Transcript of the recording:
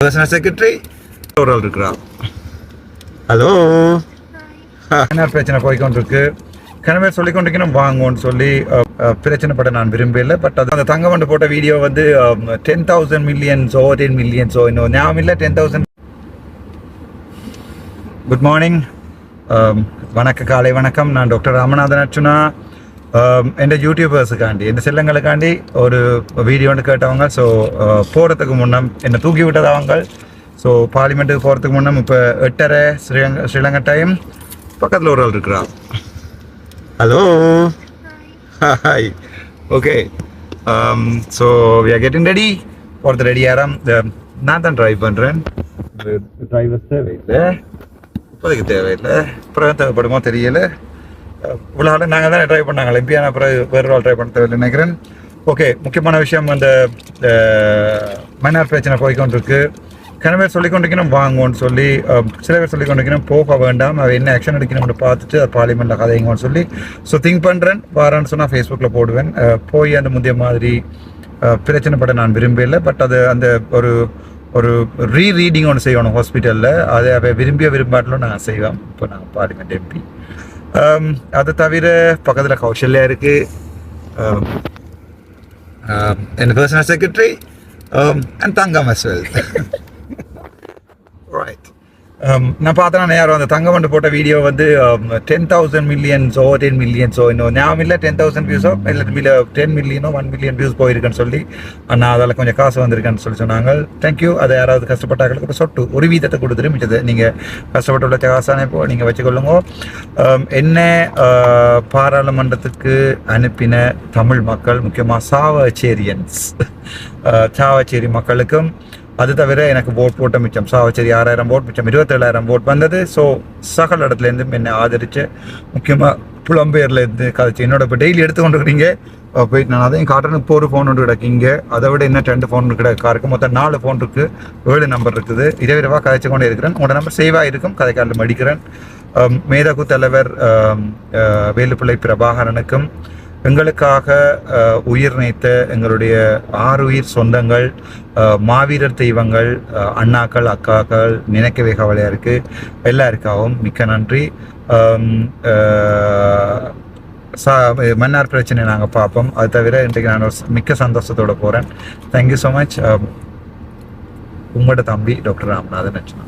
Secretary ஒரு ஆள் hello என்ன பிரச்சனை போய்க்கொண்டிருக்கு கனவே சொல்லி கொண்டிருக்கணும் வாங்குவோன்னு சொல்லி அஹ், பிரச்சனைப்பட நான் விரும்பல பட் அது அந்த தங்க வண்டு போட்ட வீடியோ வந்து டென் தௌசண்ட் மில்லியன்ஸோ டென் மில்லியன்ஸோ இன்னும் ஞாபகம் இல்லை டென் தௌசண்ட் குட் மார்னிங் வணக்க காலை வணக்கம். நான் டாக்டர் ராமநாதன் அர்ச்சுனா என் யூடியூபர்ஸுக்காண்டி என் செல்லங்களுக்காண்டி ஒரு வீடியோன்னு கேட்டவங்க ஸோ போகிறதுக்கு முன்னம் என்னை தூக்கி விட்டதவங்க ஸோ பார்லிமெண்ட்டுக்கு போகிறதுக்கு முன்னம் இப்போ எட்டரை ஸ்ரீலங்கா ஸ்ரீலங்கா டைம் பக்கத்தில் ஒரு ஆள் இருக்கிறா hello hi okay so we are getting ready போகிறது ரெடி ஆரம் நான் தான் ட்ரைவ் பண்ணுறேன் டிரைவர் தேவையில்லை இப்போதைக்கு தேவையில்லை அப்புறம் தேவைப்படுமோ தெரியல இவ்வளோ நாள் நாங்கள் தான் ட்ரை பண்ணாங்க எம்பியான அப்புறம் வேறு ஆள் ட்ரை பண்ண தேவையில்லை நினைக்கிறேன். ஓகே முக்கியமான விஷயம் அந்த மன்னார் பிரச்சனை போய்க்கொண்டிருக்கு. பேர் சொல்லி கொண்டிருக்கணும் வாங்குவோன்னு சொல்லி சில பேர் சொல்லி கொண்டிருக்கணும் போக வேண்டாம் அவை என்ன ஆக்ஷன் எடுக்கணும்னு பார்த்துட்டு அது பார்லிமெண்ட்டில் கதைங்கன்னு சொல்லி. ஸோ திங்க் பண்ணுறேன் வாரான்னு சொன்னால் ஃபேஸ்புக்கில் போடுவேன். போய் அந்த முந்தைய மாதிரி பிரச்சனை பட நான் விரும்பலை பட் அது அந்த ஒரு ஒரு ரீ ரீடிங் ஒன்று செய்யணும் ஹாஸ்பிட்டலில் அதை அவ விரும்பிய விரும்பாட்டிலும் நான் செய்வேன். இப்போ நான் பார்லிமெண்ட் எம்பி Um, அது தவிர பக்கத்தில் கௌஷல்யா இருக்கு. என் personal secretary and Thangam as Um, நான் பார்த்தேன்னா நேரம் அந்த தங்கமண்டு போட்ட வீடியோ வந்து டென் தௌசண்ட் மில்லியன்ஸோ டென் மில்லியன்ஸோ இன்னும் ஞாபகம் இல்லை. டென் தௌசண்ட் வியூஸோ இல்லை டென் மில்லியனோ ஒன் மில்லியன் வியூஸ் போயிருக்குன்னு சொல்லி நான் அதில் கொஞ்சம் காசு வந்திருக்கேன்னு சொல்லி சொன்னாங்க. தேங்க்யூ அதை யாராவது கஷ்டப்பட்டாங்களுக்கு ஒரு சொட்டு ஒரு வீதத்தை கொடுத்துட்டு மிச்சது நீங்கள் கஷ்டப்பட்டு உள்ள காசானே இப்போ நீங்கள் வச்சுக்கொள்ளுங்க. Um, என்ன uh, பாராளுமன்றத்துக்கு அனுப்பின தமிழ் மக்கள் முக்கியமாக சாவச்சேரியன்ஸ். Uh, சாவச்சேரி மக்களுக்கும் அது தவிர எனக்கு போட் போட்ட மிச்சம். சாவச்சேரி ஆறாயிரம் போட் மிச்சம். இருபத்தேழாயிரம் போட் வந்தது. ஸோ சகல இடத்துலேருந்து என்னை ஆதரித்து முக்கியமாக புலம்பெயர்லேருந்து கதைச்சு. என்னோட இப்போ டெய்லி எடுத்து கொண்டு இருக்கிறீங்க போயிட்டு நான் அதையும் காட்டுறேன். இப்போ ஒரு ஃபோன் ஒன்று கிடக்குங்க அதை விட இன்னும் ரெண்டு ஃபோன் கிடக்கா. காருக்கு மொத்தம் நாலு ஃபோன் இருக்குது ஏழு நம்பர் இருக்குது. இதே விரைவாக கதைச்சு கொண்டே இருக்கிறேன். உங்களோட நம்பர் சேவாக இருக்கும் கதைக்காலில் மடிக்கிறேன். மேதகு தலைவர் வேலுப்பிள்ளை பிரபாகரனுக்கும் எங்களுக்காக உயிர் நீத்த எங்களுடைய ஆறு உயிர் சொந்தங்கள் மாவீரர் தெய்வங்கள் அண்ணாக்கள் அக்காக்கள் நினைக்கவே கவலையாக இருக்குது எல்லாருக்காகவும் மிக்க நன்றி. சா மன்னார் பிரச்சனை நாங்கள் பார்ப்போம். அது தவிர இன்றைக்கு நான் மிக்க சந்தோஷத்தோட போகிறேன் தேங்க்யூ ஸோ மச் உங்களோட தம்பி டாக்டர் ராமநாதன் அர்ச்சனா